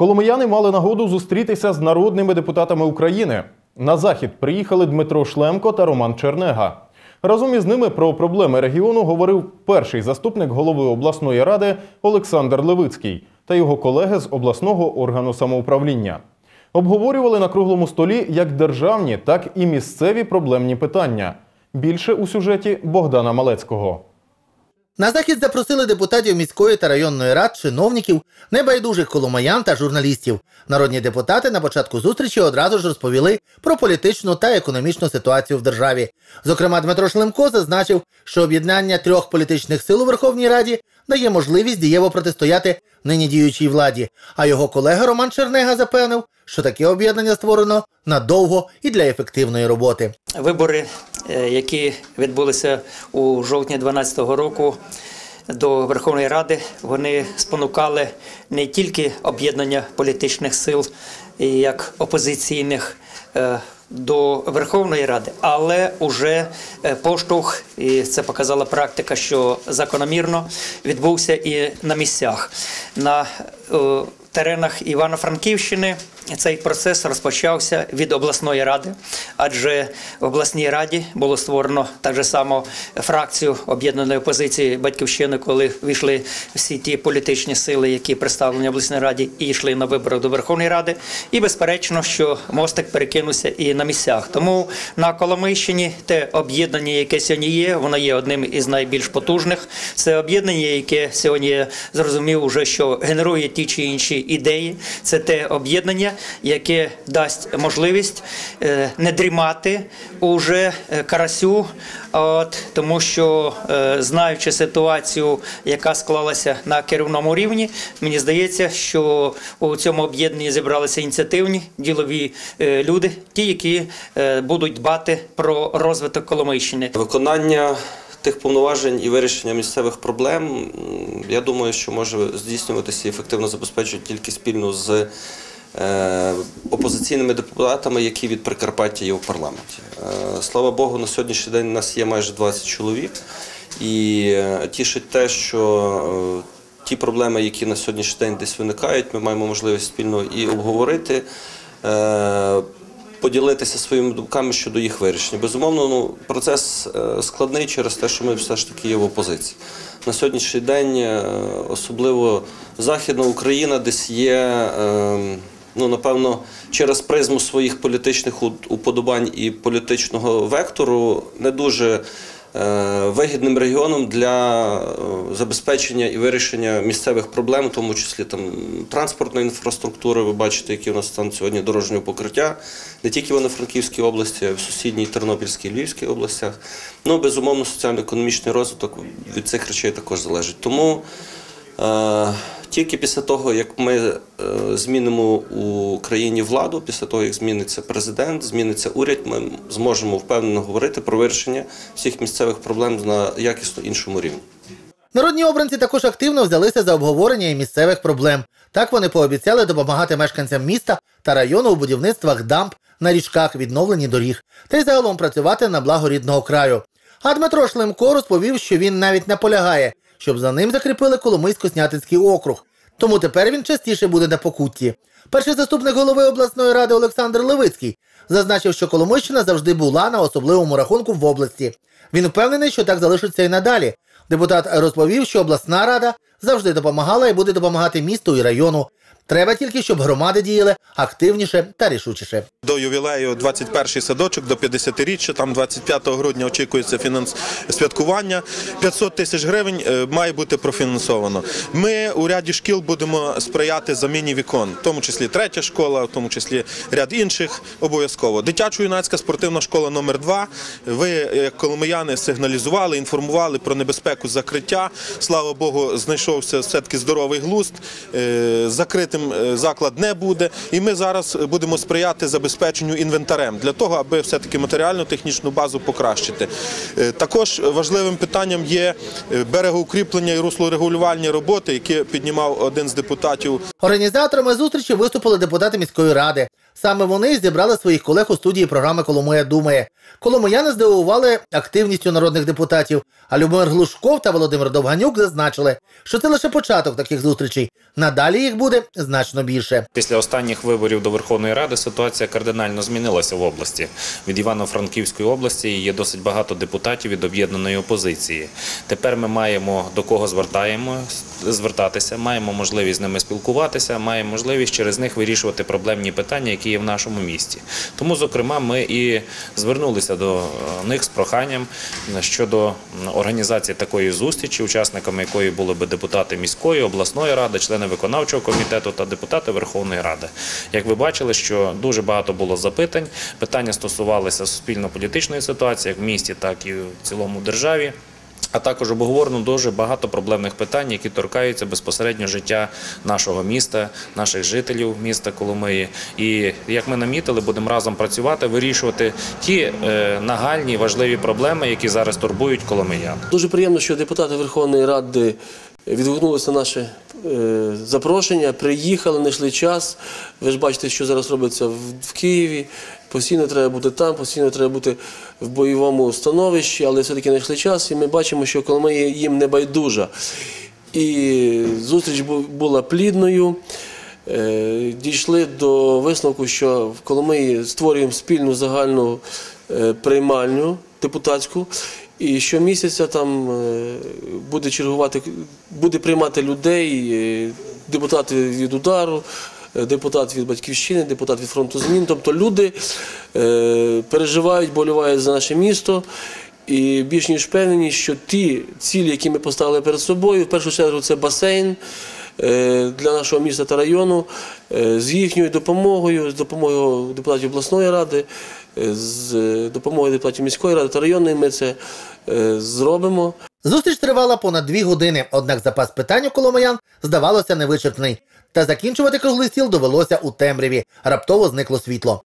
Коломияни мали нагоду зустрітися з народними депутатами України. На захід приїхали Дмитро Шлемко та Роман Чернега. Разом із ними про проблеми регіону говорив перший заступник голови обласної ради Олександр Левицький та його колеги з обласного органу самоуправління. Обговорювали на круглому столі як державні, так і місцеві проблемні питання. Більше у сюжеті Богдана Малецького. На захід запросили депутатів міської та районної рад, чиновників, небайдужих коломаян та журналістів. Народні депутати на початку зустрічі одразу ж розповіли про політичну та економічну ситуацію в державі. Зокрема, Дмитро Шлемко зазначив, що об'єднання трьох політичних сил у Верховній Раді дає можливість дієво протистояти нині діючій владі. А його колега Роман Чернега запевнив, що таке об'єднання створено надовго і для ефективної роботи. Вибори, е, які відбулися у жовтні 2012 року до Верховної Ради, вони спонукали не тільки об'єднання політичних сил як опозиційних. е, До Верховної Ради, але уже е, поштовх, і це показала практика, що закономірно відбувся і на місцях. На теренах Івано-Франківщини цей процес розпочався від обласної ради, адже в обласній раді було створено так же само фракцію об'єднаної опозиції батьківщини, коли війшли всі ті політичні сили, які представлені в обласній раді, і йшли на вибори до Верховної Ради. І безперечно, що мостик перекинувся і на місцях. Тому на Коломийщині те об'єднання, яке сьогодні є, воно є одним із найбільш потужних. Це об'єднання, яке сьогодні зрозумів, уже що генерує ті чи інші ідеї. Це те об'єднання, яке дасть можливість е, не дрімати уже е, карасю, от, тому що е, знаючи ситуацію, яка склалася на керівному рівні, мені здається, що у цьому об'єднанні зібралися ініціативні ділові е, люди, ті, які будуть дбати про розвиток Коломийщини. Виконання тих повноважень і вирішення місцевих проблем, я думаю, що може здійснюватися і ефективно забезпечувати тільки спільно з опозиційними депутатами, які від Прикарпаття є в парламенті. Е, Слава Богу, на сьогоднішній день у нас є майже 20 чоловік, і е, тішить те, що е, ті проблеми, які на сьогоднішній день десь виникають, ми маємо можливість спільно і обговорити. е, поділитися своїми думками щодо їх вирішення. Безумовно, ну, процес е, складний через те, що ми все ж таки є в опозиції. На сьогоднішній день, е, особливо Західна Україна, десь є, е, ну, напевно, через призму своїх політичних уподобань і політичного вектору не дуже е, вигідним регіоном для е, забезпечення і вирішення місцевих проблем, в тому числі там транспортної інфраструктури. Ви бачите, які у нас стан сьогодні дорожнього покриття, не тільки в Івано-Франківській області, а й в сусідній Тернопільській Львівській областях. Ну, безумовно, соціально-економічний розвиток від цих речей також залежить. Тому Е, Тільки після того, як ми е, змінимо у країні владу, після того, як зміниться президент, зміниться уряд, ми зможемо впевнено говорити про вирішення всіх місцевих проблем на якісно іншому рівні. Народні обранці також активно взялися за обговорення і місцевих проблем. Так вони пообіцяли допомагати мешканцям міста та району у будівництвах дамб на річках, відновленні доріг, та й загалом працювати на благо рідного краю. А Дмитро Шлемко розповів, що він навіть наполягає, щоб за ним закріпили Коломийсько-Снятинський округ. Тому тепер він частіше буде на покутті. Перший заступник голови обласної ради Олександр Левицький зазначив, що Коломийщина завжди була на особливому рахунку в області. Він впевнений, що так залишиться і надалі. Депутат розповів, що обласна рада завжди допомагала і буде допомагати місту і району. Треба тільки, щоб громади діяли активніше та рішучіше. До ювілею 21-й садочок, до 50-річчя, там 25 грудня очікується фінанс... святкування. 500 тисяч гривень е, має бути профінансовано. Ми у ряді шкіл будемо сприяти заміні вікон, в тому числі третя школа, в тому числі ряд інших обов'язково. Дитячо-юнацька спортивна школа номер 2 Ви, як коломияни, сигналізували, інформували про небезпеку закриття. Слава Богу, знайшовся все-таки здоровий глузд. Е, Закритим е, заклад не буде. І ми зараз будемо сприяти забезпеченню інвентарем для того, аби все-таки матеріально-технічну базу покращити. Е, Також важливим питанням є е, берегоукріплення і руслорегулювальні роботи, які піднімав один з депутатів Організаторами зустрічі виступили депутати міської ради. Саме вони зібрали своїх колег у студії програми Коломия думає. Коломияни здивували активністю народних депутатів. А Любомир Глушков та Володимир Довганюк зазначили, що це лише початок таких зустрічей. Надалі їх буде значно більше. Після останніх виборів до Верховної Ради ситуація кардинально змінилася в області. Від Івано-Франківської області є досить багато депутатів від об'єднаної опозиції. Тепер ми маємо до кого звертаємо звертатися, маємо можливість з ними спілкуватися, маємо можливість через них вирішувати проблемні питання, які є в нашому місті. Тому, зокрема, ми і звернулися до е, них з проханням щодо організації такої зустрічі, учасниками якої були би депутати міської, обласної ради, члени виконавчого комітету та депутати Верховної Ради. Як ви бачили, що дуже багато було запитань. Питання стосувалися суспільно-політичної ситуації, як в місті, так і в цілому державі. А також обговорено дуже багато проблемних питань, які торкаються безпосередньо життя нашого міста, наших жителів міста Коломиї. І як ми намітили, будемо разом працювати, вирішувати ті е, нагальні важливі проблеми, які зараз турбують коломиян. Дуже приємно, що депутати Верховної Ради відгукнулися на наше е, запрошення, приїхали, знайшли час. Ви ж бачите, що зараз робиться в, Києві. Постійно треба бути там, постійно треба бути в бойовому становищі, але все-таки знайшли час, і ми бачимо, що Коломия їм не байдужа. І зустріч була плідною. Е, Дійшли до висновку, що в Коломиї створюємо спільну загальну е, приймальню депутатську. І щомісяця там е, буде чергувати, буде приймати людей, е, депутати від удару, е, депутат від батьківщини, депутат від фронту змін. Тобто люди переживають, болювають за наше місто. І більш ніж впевнені, що ті цілі, які ми поставили перед собою, в першу чергу це басейн для нашого міста та району, е, з їхньою допомогою, з допомогою депутатів обласної ради, е, з е, допомогою депутатів міської ради та районної, ми це е, зробимо. Зустріч тривала понад дві години, однак запас питань у коломиян здавалося невичерпний. Та закінчувати круглий стіл довелося у темряві. Раптово зникло світло.